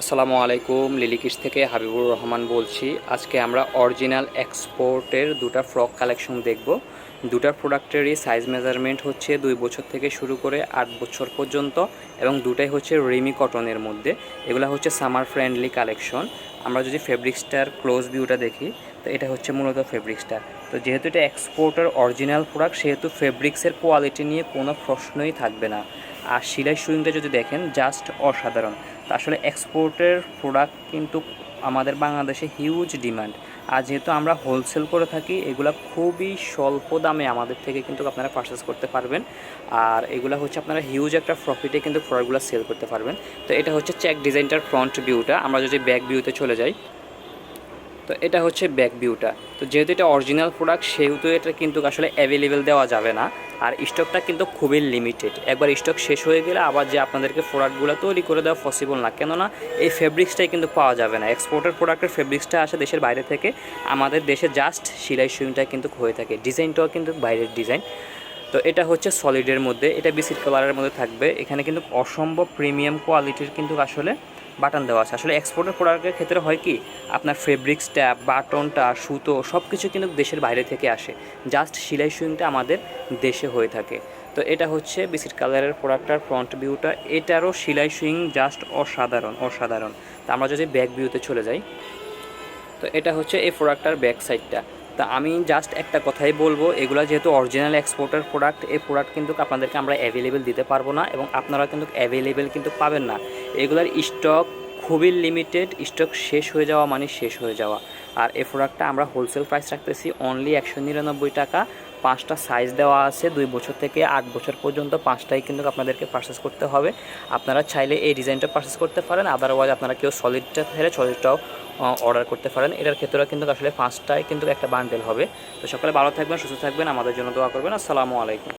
আসসালামু আলাইকুম, লিলিকিস থেকে হাবিবুর রহমান বলছি। আজকে আমরা অরিজিনাল এক্সপোর্টের দুটো ফ্রক কালেকশন দেখব। দুটা প্রোডাক্টেরই সাইজ মেজারমেন্ট হচ্ছে দুই বছর থেকে শুরু করে আট বছর পর্যন্ত এবং দুটাই হচ্ছে রিমি কটনের মধ্যে। এগুলো হচ্ছে সামার ফ্রেন্ডলি কালেকশন। আমরা যদি ফেব্রিক্সটার ক্লোজ ভিউটা দেখি, তো এটা হচ্ছে মূলত ফেব্রিক্সটা। তো যেহেতু এটা এক্সপোর্টের অরিজিনাল প্রোডাক্ট, সেহেতু ফেব্রিক্সের কোয়ালিটি নিয়ে কোনো প্রশ্নই থাকবে না। আর সিলাই সুইংটা যদি দেখেন, জাস্ট অসাধারণ। আসলে এক্সপোর্টের প্রোডাক্ট কিন্তু আমাদের বাংলাদেশে হিউজ ডিমান্ড আর যেহেতু আমরা হোলসেল করে থাকি, এগুলো খুবই স্বল্প দামে আমাদের থেকে কিন্তু আপনারা পারচেস করতে পারবেন। আর এগুলো হচ্ছে আপনারা হিউজ একটা প্রফিটে কিন্তু প্রোডাক্টগুলো সেল করতে পারবেন। তো এটা হচ্ছে চেক ডিজাইনটার ফ্রন্ট ভিউটা আমরা যদি ব্যাক ভিউতে চলে যাই। তো এটা হচ্ছে ব্যাক ভিউটা তো যেহেতু এটা অরিজিনাল প্রোডাক্ট সেহেতু এটা কিন্তু আসলে অ্যাভেলেবেল দেওয়া যাবে না। আর স্টকটা কিন্তু খুবই লিমিটেড একবার স্টক শেষ হয়ে গেলে আবার যে আপনাদেরকে প্রোডাক্টগুলো তৈরি করে দেওয়া পসিবল না। কেননা এই ফেব্রিক্সটাই কিন্তু পাওয়া যাবে না। এক্সপোর্টের প্রোডাক্টের ফেব্রিক্সটা আসে দেশের বাইরে থেকে। আমাদের দেশে জাস্ট সিলাই সুইংটা কিন্তু হয়ে থাকে। ডিজাইনটাও কিন্তু বাইরের ডিজাইন তো এটা হচ্ছে সলিডের মধ্যে। এটা বিসিট কালারের মধ্যে থাকবে। এখানে কিন্তু অসম্ভব প্রিমিয়াম কোয়ালিটির কিন্তু আসলে বাটন দেওয়া আছে। আসলে এক্সপোর্টের প্রোডাক্টের ক্ষেত্রে হয় কি, আপনার ফেব্রিক্সটা বাটনটা সুতো সব কিছু কিন্তু দেশের বাইরে থেকে আসে। জাস্ট সেলাই সুইংটা আমাদের দেশে হয়ে থাকে। তো এটা হচ্ছে বিসিট কালারের প্রোডাক্টটার ফ্রন্ট ভিউটা এটারও সিলাই সুইং জাস্ট অসাধারণ অসাধারণ। তো আমরা যদি ব্যাক ভিউতে চলে যাই, তো এটা হচ্ছে এই প্রোডাক্টটার ব্যাক সাইডটা তা আমি জাস্ট একটা কথাই বলব, এগুলো যেহেতু অরিজিনাল এক্সপোর্টের প্রোডাক্ট এই প্রোডাক্ট কিন্তু আপনাদেরকে আমরা অ্যাভেলেবেল দিতে পারব না এবং আপনারা কিন্তু অ্যাভেলেবেল কিন্তু পাবেন না। এগুলার স্টক খুবই লিমিটেড স্টক শেষ হয়ে যাওয়া মানে শেষ হয়ে যাওয়া। আর এই প্রোডাক্টটা আমরা হোলসেল প্রাইস রাখতেছি অনলি একশো নিরানব্বই টাকা। পাঁচটা সাইজ দেওয়া আছে, দুই বছর থেকে আট বছর পর্যন্ত পাঁচটাই কিন্তু আপনাদেরকে পারচেস করতে হবে। আপনারা চাইলে এই ডিজাইনটা পারচেস করতে পারেন আদারওয়াইজ আপনারা কেউ সলিডটা ফেলে সলিডটাও অর্ডার করতে পারেন। এটার ক্ষেত্রেও কিন্তু আসলে পাঁচটায় কিন্তু একটা বান্ডেল হবে। তো সকালে ভালো থাকবেন, সুস্থ থাকবেন। আমাদের জন্য দোয়া করবেন। আসসালামু আলাইকুম।